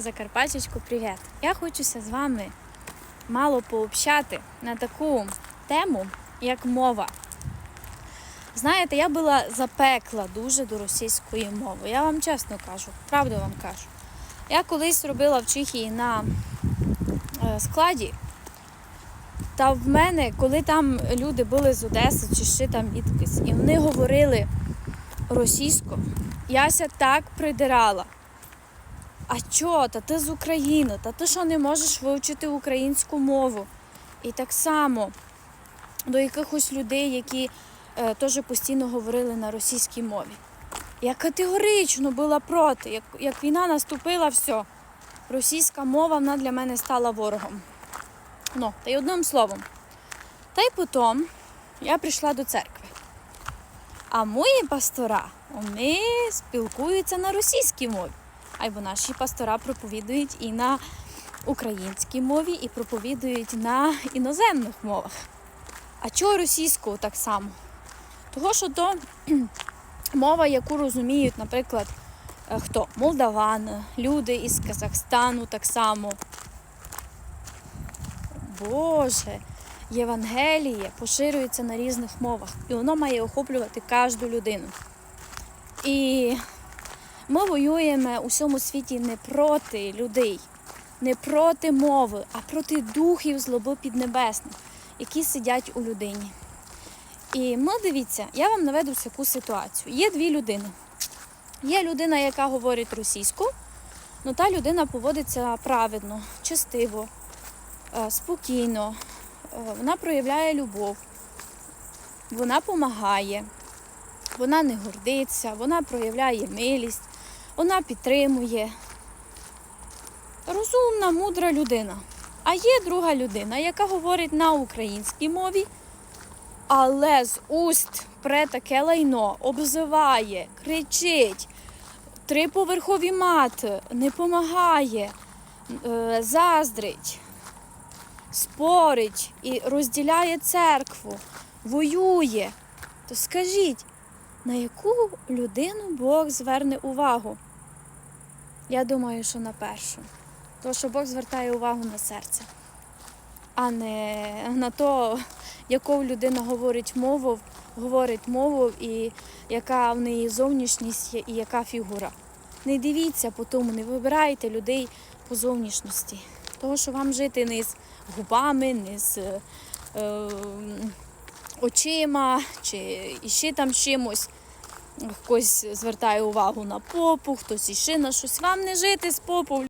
Закарпатчичку, привіт! Я хочуся з вами мало пообщати на таку тему, як мова. Знаєте, я була запекла дуже до російської мови. Я вам чесно кажу, правду вам кажу. Я колись робила в Чехії на е, складі. Та в мене, коли там люди були з Одеси чи ще там відкись, і вони говорили російською, яся так придирала. А чо, та ти з України, та ти що не можеш вивчити українську мову? І так само до якихось людей, які е, теж постійно говорили на російській мові. Я категорично була проти. Як, як війна наступила, все, російська мова вона для мене стала ворогом. Ну, та й одним словом. Та й потім я прийшла до церкви. А мої пастора вони спілкуються на російській мові. Або наші пастора проповідують і на українській мові, і проповідують на іноземних мовах. А чого російською так само? Того, що то мова, яку розуміють, наприклад, е, хто? Молдавани, люди із Казахстану так само. Боже, Євангеліє поширюється на різних мовах, і воно має охоплювати кожну людину. І ми воюємо у всьому світі не проти людей, не проти мови, а проти духів злоби піднебесних, які сидять у людині. І ми дивіться, я вам наведу таку ситуацію. Є дві людини. Є людина, яка говорить російську, ну та людина поводиться праведно, честиво, е, спокійно, е, вона проявляє любов, вона допомагає, вона не гордиться, вона проявляє милість, вона підтримує. Розумна, мудра людина. А є друга людина, яка говорить на українській мові, але з уст пре таке лайно, обзиває, кричить, триповерхові мати, не помагає, е, заздрить, спорить і розділяє церкву, воює. То скажіть, на яку людину Бог зверне увагу? Я думаю, що на першу. Тому що Бог звертає увагу на серце, а не на то, яку людина говорить мову, говорить мову, і яка в неї зовнішність і яка фігура. Не дивіться по тому, не вибирайте людей по зовнішності. Тому що вам жити не з губами, не з е, е, очима чи іще там чимось. Хтось звертає увагу на попу, хтось іще на щось. Вам не жити з попу.